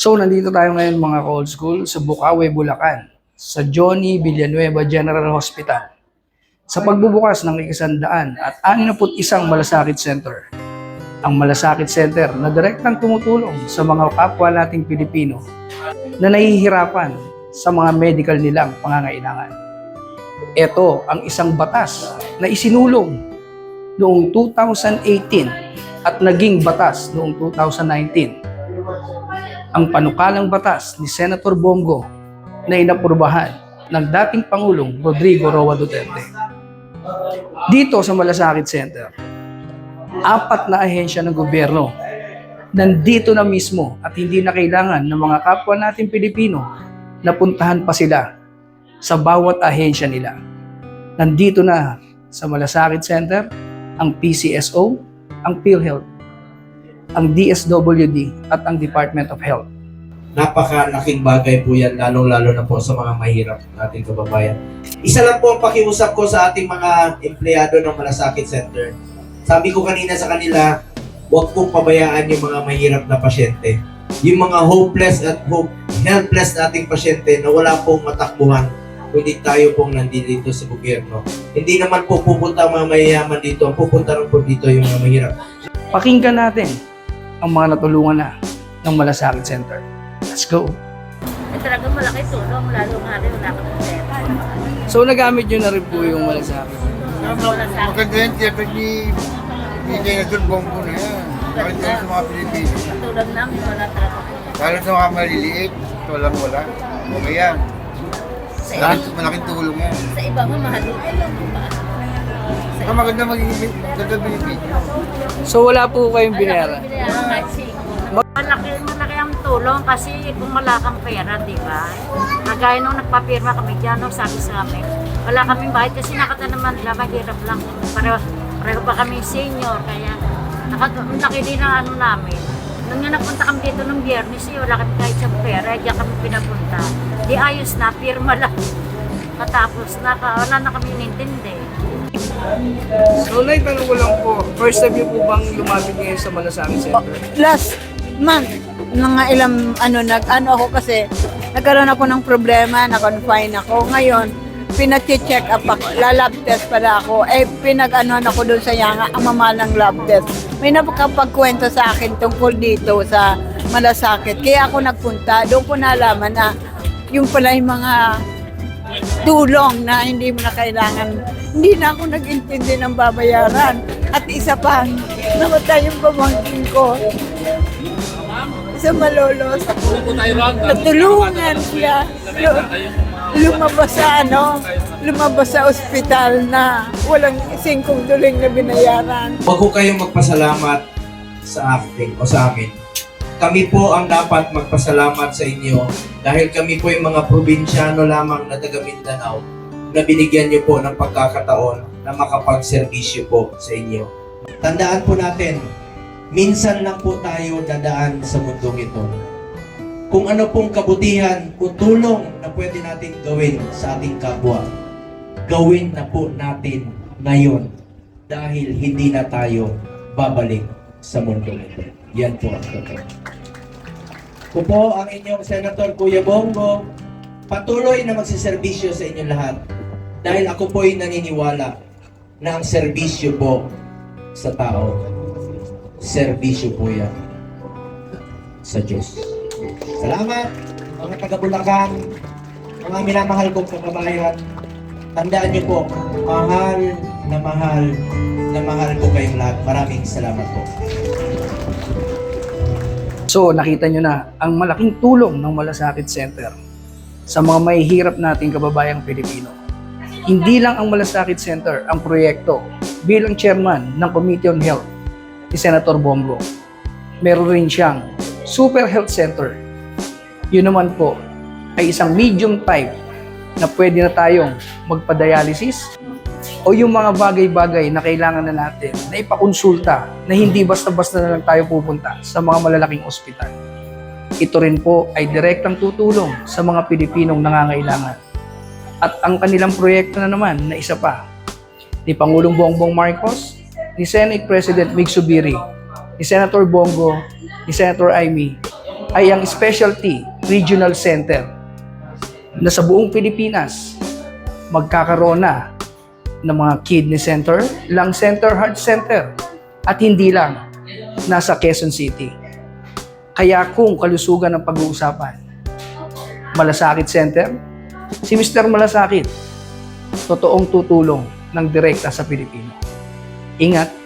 So, nandito tayo ngayon mga ka-old school sa Bukawe, Bulacan, sa Johnny Villanueva General Hospital. Sa pagbubukas ng ikasandaan at 61 Malasakit Center. Ang Malasakit Center na direktang tumutulong sa mga kapwa nating Pilipino na nahihirapan sa mga medical nilang pangangailangan. Ito ang isang batas na isinulong noong 2018 at naging batas noong 2019 ang panukalang batas ni Senator Bongo na inapurbahan ng dating Pangulong Rodrigo Roa Duterte. Dito sa Malasakit Center, apat na ahensya ng gobyerno nandito na mismo at hindi na kailangan ng mga kapwa natin Pilipino na puntahan pa sila sa bawat ahensya nila. Nandito na sa Malasakit Center ang PCSO, ang PhilHealth, ang DSWD at ang Department of Health. napakalaking bagay po yan, lalong-lalo na po sa mga mahirap nating kababayan. Isa lang po ang pakiusap ko sa ating mga empleyado ng Malasakit Center. Sabi ko kanina sa kanila, huwag pong pabayaan yung mga mahirap na pasyente. Yung mga hopeless at hope, helpless nating pasyente na wala pong matakbuhan kundi tayo pong nandito sa gobyerno. Hindi naman po pupunta ang mga mayayaman dito, ang pupunta rin po dito yung mga mahirap. Pakinggan natin ang mga natulungan na ng Malasakit Center. Let's go! Eh, talagang malaki tulong, lalo nga rin wala kang pera. So nagamit nyo na rin po yung Malasakit. Maganda yan, siyempre ni ni Senator Bongo na yan. Maganda yan sa mga Pilipino. Tulad namin, wala talaga. Lalo sa mga maliliit, ito lang wala. Okay yan. Malaking, malaking tulong yan. sa iba nga mahal yung alam mo ba? Ang maganda magiging maganda Pilipino. So wala po kayong binera. Malaki, malaki ang tulong kasi kung wala kang pera, di ba? Kagaya nung nagpapirma kami dyan, nung sabi sa amin, wala kaming bayad kasi nakata naman lang, mahirap lang. Pareho, pareho pa kami senior, kaya nakat- ang laki din ang ano namin. Nung nga napunta kami dito nung biyernes, eh, wala kami kahit sa pera, diyan kami pinapunta. Di ayos na, pirma lang. Katapos, naka, wala na kami nintindi. So naitanong ko lang po, first time nyo po bang lumapit ngayon sa Malasakit Center? last month, mga ilang ano nag ano ako kasi nagkaroon ako ng problema, na-confine ako. Ngayon, pinache-check up ako, la-lab test pala ako. Eh, pinag-anuhan ako doon sa Yanga, ang mamalang lab test. May napakapagkwento sa akin tungkol dito sa malasakit. Kaya ako nagpunta, doon ko nalaman na yung pala yung mga tulong na hindi mo na kailangan. Hindi na ako nag-intindi ng babayaran. At isa pa, namatay yung pamangkin ko sa Malolos. Natulungan siya. Lu- lumabas sa ano, lumabas sa ospital na walang singkong duling na binayaran. Huwag ko kayong magpasalamat sa akin o sa amin. Kami po ang dapat magpasalamat sa inyo dahil kami po yung mga probinsyano lamang na taga Mindanao na binigyan niyo po ng pagkakataon na makapagserbisyo po sa inyo. Tandaan po natin, minsan lang po tayo dadaan sa mundong ito. Kung ano pong kabutihan o tulong na pwede natin gawin sa ating kapwa, gawin na po natin ngayon dahil hindi na tayo babalik sa mundo ito. Yan po ang totoo. Ko po ang inyong Senator Kuya Bongo, patuloy na magsiservisyo sa inyong lahat dahil ako po ay naniniwala na ang serbisyo po sa tao, serbisyo po yan sa Diyos. Salamat mga taga-Bulacan, mga minamahal kong kababayan. Tandaan niyo po, mahal na mahal na mahal ko kayong lahat. Maraming salamat po. So nakita nyo na ang malaking tulong ng Malasakit Center sa mga mahihirap nating kababayang Pilipino. Hindi lang ang Malasakit Center ang proyekto bilang chairman ng Committee on Health ni Senator Bongo. Meron rin siyang Super Health Center. Yun naman po ay isang medium type na pwede na tayong magpa-dialysis o yung mga bagay-bagay na kailangan na natin na ipakonsulta na hindi basta-basta na lang tayo pupunta sa mga malalaking ospital. Ito rin po ay direktang tutulong sa mga Pilipinong nangangailangan. At ang kanilang proyekto na naman na isa pa ni Pangulong Bongbong Marcos, ni Senate President Mig Subiri, ni Senator Bongo, ni Senator Amy, ay ang Specialty Regional Center na sa buong Pilipinas magkakaroon na ng mga kidney center, lung center, heart center at hindi lang nasa Quezon City. Kaya kung kalusugan ang pag-uusapan, Malasakit Center, si Mr. Malasakit, totoong tutulong ng direkta sa Pilipino. Ingat